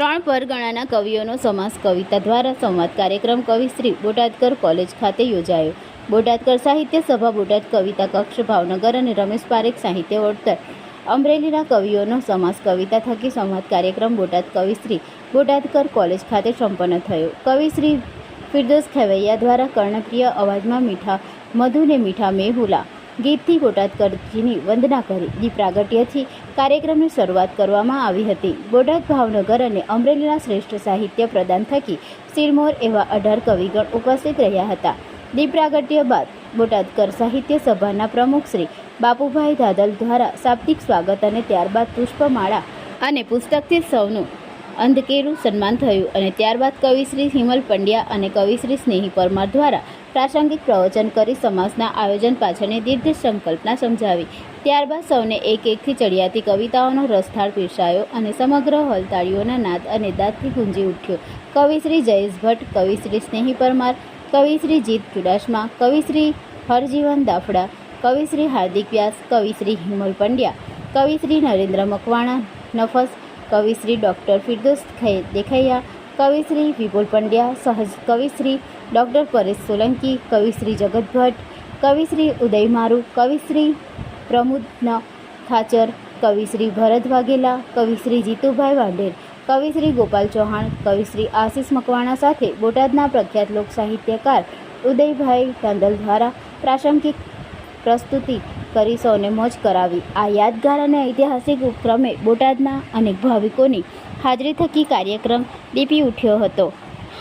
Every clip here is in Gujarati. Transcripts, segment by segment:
ત્રણ પરગણાના કવિઓનો સમાસ કવિતા દ્વારા સંવાદ કાર્યક્રમ કવિશ્રી બોટાદકર કોલેજ ખાતે યોજાયો. બોટાદકર સાહિત્ય સભા, બોટાદ કવિતા કક્ષ, ભાવનગર અને રમેશ પારેખ સાહિત્ય વળતર. અમરેલીના કવિઓનો સમાસ કવિતા થકી સંવાદ કાર્યક્રમ બોટાદ કવિશ્રી બોટાદકર કોલેજ ખાતે સંપન્ન થયો. કવિશ્રી ફિરદોસ ખેવૈયા દ્વારા કર્ણપ્રિય અવાજમાં મીઠા મધુને મીઠા મેહુલા ગીતથી બોટાદકરજીની વંદના કરી. દીપ પ્રાગટ્યથી કાર્યક્રમની શરૂઆત કરવામાં આવી હતી. બોટાદ ભાવનગર અને અમરેલીના શ્રેષ્ઠ સાહિત્ય પ્રદાન થકી સિરમોર એવા અઢાર કવિગણ ઉપસ્થિત રહ્યા હતા. દીપ પ્રાગટ્ય બાદ બોટાદકર સાહિત્ય સભાના પ્રમુખ શ્રી બાપુભાઈ દાદલ દ્વારા શાબ્દિક સ્વાગત અને ત્યારબાદ પુષ્પમાળા અને પુસ્તકથી સૌનું અંધકેરું સન્માન થયું અને ત્યારબાદ કવિશ્રી હિમલ પંડ્યા અને કવિશ્રી સ્નેહી પરમાર દ્વારા પ્રાસંગિક પ્રવચન કરી સમાજના આયોજન પાછળની દીર્ઘ સંકલ્પના સમજાવી. ત્યારબાદ સૌને એક એકથી ચડિયાતી કવિતાઓનો રસથાળ પીરસાયો અને સમગ્ર હોલ તાળીઓના નાદ અને દાંતથી ગુંજી ઉઠ્યો. કવિશ્રી જયેશ ભટ્ટ કવિશ્રી સ્નેહી પરમાર કવિશ્રી જીત ચુડાસમા કવિશ્રી હરજીવન દાફડા કવિશ્રી હાર્દિક વ્યાસ કવિશ્રી હિમલ પંડ્યા કવિશ્રી નરેન્દ્ર મકવાણા, નફસ કવિશ્રી ડૉક્ટર ફિરદોસ દેખૈયા. કવિશ્રી વિપુલ પંડ્યા, સહજ કવિશ્રી, ડૉક્ટર પરેશ સોલંકી, કવિશ્રી જગત ભટ્ટ, કવિશ્રી ઉદય મારુ, કવિશ્રી પ્રમુદન ખાચર, કવિશ્રી ભરત વાઘેલા, કવિશ્રી જીતુભાઈ વાંઢેર, કવિશ્રી ગોપાલ ચૌહાણ, કવિશ્રી આશિષ મકવાણા સાથે બોટાદના પ્રખ્યાત લોક સાહિત્યકાર ઉદયભાઈ ટંડલ દ્વારા પ્રાસંગિક પ્રસ્તુતિ કરી સૌને મોજ કરાવી. આ યાદગાર અને ઐતિહાસિક ઉપક્રમે બોટાદના અનેક ભાવિકોની હાજરી થકી કાર્યક્રમ દીપી ઉઠ્યો હતો.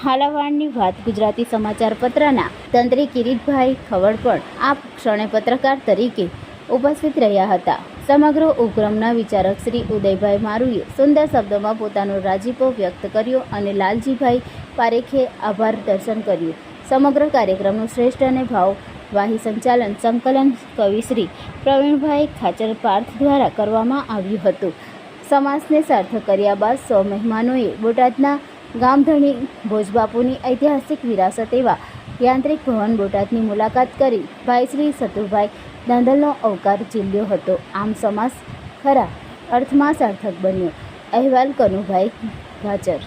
હાલાવાડની વાત ગુજરાતી સમાચાર પત્રના તંત્રી કિરીટભાઈ ખવડ પણ આ ક્ષણે પત્રકાર તરીકે ઉપસ્થિત રહ્યા હતા. સમગ્ર ઉપક્રમના વિચારક શ્રી ઉદયભાઈ મારુએ સુંદર શબ્દોમાં પોતાનો રાજીપો વ્યક્ત કર્યો અને લાલજીભાઈ પારેખે આભાર દર્શન કર્યું. સમગ્ર કાર્યક્રમનું શ્રેષ્ઠ અને ભાવવાહી સંચાલન સંકલન કવિશ્રી પ્રવીણભાઈ ખાચર પાર્થ દ્વારા કરવામાં આવ્યું હતું. સમાસને સાર્થક કર્યા બાદ સૌ મહેમાનોએ બોટાદના ગામધણી ભોજબાપુની ઐતિહાસિક વિરાસત એવા યાંત્રિક ભવન બોટાદની મુલાકાત કરી ભાઈશ્રી સતુભાઈ દાંધલનો અવકાર ઝીલ્યો હતો. આમ સમાસ ખરા અર્થમાં સાર્થક બન્યો. અહેવાલ કનુભાઈ ગાચર